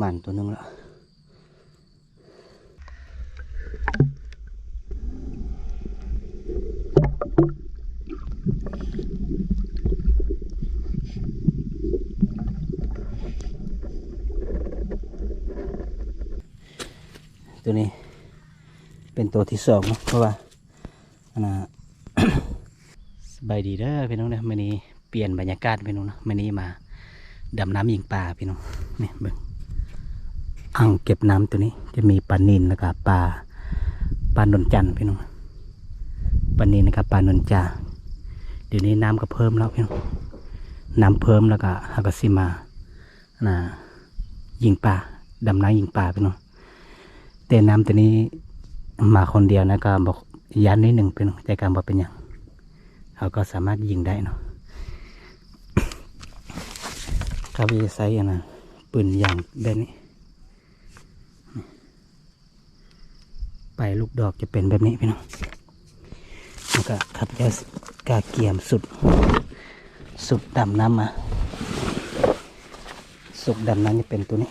หมันตัวนึงละตัวนี้เป็นตัวที่สองเพราะว่าอันน่ะสบายดีเด้อพี่น้องนะมื่อนี้เปลี่ยนบรรยากาศพี่น้องนะมื่อนี้มาดำน้ำยิงปลาพี่น้องนี่เบิ่ง อ่างเก็บน้ำตัวนี้ จะมีปลานินแล้วก็ปลาปลานนจันพี่น้องปลานินนะครับปลานนจาเดี๋ยวนี้น้ำก็เพิ่มแล้วพี่น้องน้ำเพิ่มแล้วก็ฮากาซิมานะยิงปลาดำน้ำยิงปลาพี่น้องแต่น้ำตัวนี้มาคนเดียวนะก็บอกยันนิดหนึ่งพี่น้องใจกลารบอกเป็นอย่างเขาก็สามารถยิงได้เนาะครับวีไซส์อันนะปืนยางแบบนี้ ไปลูกดอกจะเป็นแบบนี้พี่น้องแล้วก็ขับจะกาเกียมสุด สุดดำน้ำมา สุดดำน้ำจะเป็นตัวนี้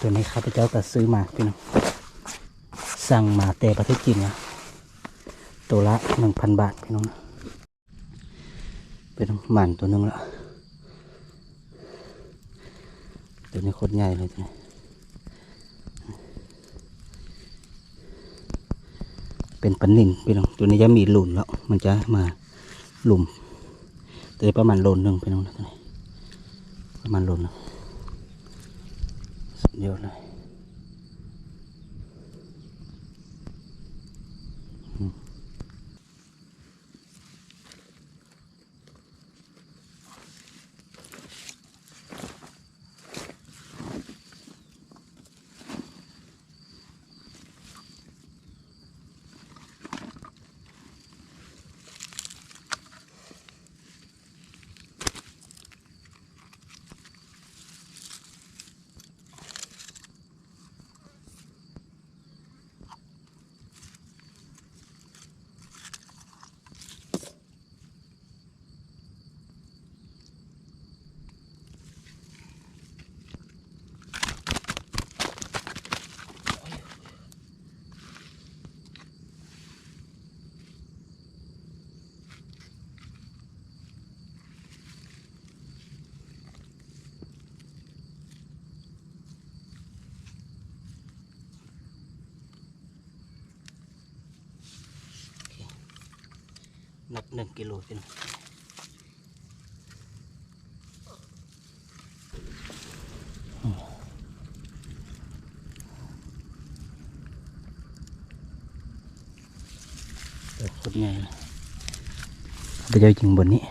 ตัวนี้ข้าพเจ้าก็ซื้อมาพี่น้องสั่งมาแต่ประเทศจีนนะตัวละหนึ่งพันบาทพี่น้องนะเป็นหมันตัวหนึงและตัวนี้โคตรใหญ่เลยตัวนี้ เป็นปันนินพี่น้องตัวนี้จะมีหลุนแล้ว มันจะมาหลุมตัวประมาณโลนหนึ่งพี่น้องตัวนี้ประมาณโลนนึ่งสุดยอดเลย หนักหนึ่งกิโลพี่น้องเปิดคนใหญ่เลยไปเจอจริงบนนี้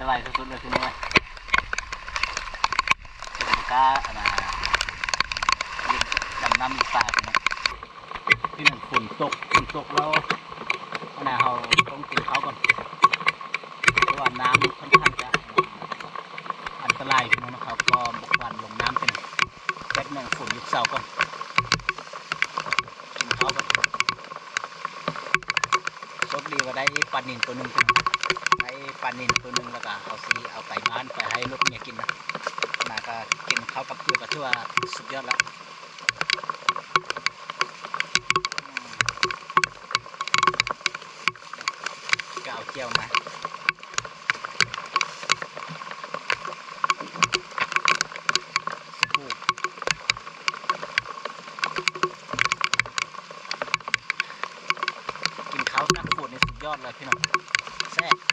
สบายสุดๆเลยทีนี้ถึงก้าอันน่ะดำน้ำอีกตาเนี่ที่หนึ่งฝุ่นตกฝุ่นตกแล้วอันน่ะเราต้องกินเขาก่อนเพราะว่าน้ำค่อนข้างจะอันตรายทีนี้นะครับก็บกวันลงน้ำเป็นแป๊บหนึ่งฝุ่นยุบเสาก่อนกินเขาก่อนโชคดีว่าได้ปลาหนิงตัวหนึ่ง ปลานินตัวหนึ่งแล้วก็เอาซีเอาไปบ้านไปให้ลูกเมียกินนะนาก็กินข้าวกับเกลือก็ถือว่าสุดยอดแล้วก็เอาเจียวมากินข้าวตักฝนนี่สุดยอดเลยพี่น้องแซ่บ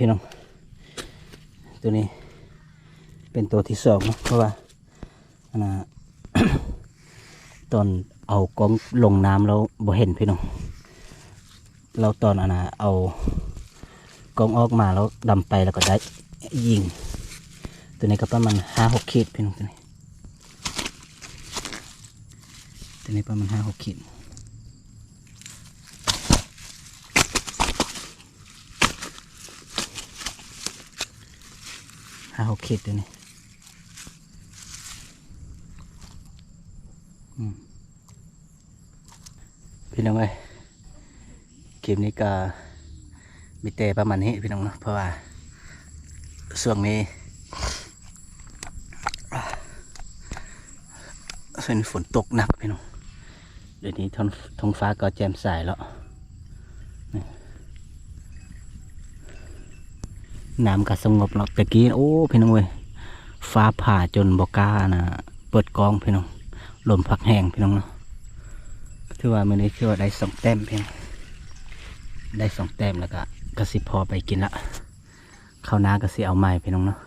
พี่น้อง ตัวนี้เป็นตัวที่สองเนะเพราะว่านะตอนเอากล้องลงน้ำแล้วบ่เห็นพี่น้อง เราตอนอนะเอากล้องออกมาแล้วดำไปแล้วก็ได้ยิง ตัวนี้ก็ประมาณห้าหกขีดพี่น้องตัวนี้ตัวนี้ประมาณห้าหกขีด หกขีดตัวนี้อืมพี่น้องเอ้ยคลิปนี้ก็มีแต่ประมาณนี้พี่น้องเนาะเพราะว่าช่วงนี้อ่วนฝนตกหนักพี่น้องเดี๋ยวนี้ท้องฟ้าก็แจ่มใสแล้ว น้ำก็สงบเนาะตะกี้โอ้พี่น้องเว้ยฟ้าผ่าจนบอกล้านะเปิดกองพี่น้องลมพักแห้งพี่น้องเนาะถือว่ามื่อนี้คือว่าได้สองแต้มพี่น้องได้สองแต้มแล้วก็กระสิพอไปกินละข้าวน้ากระสิเอาใหม่พี่น้องเนาะ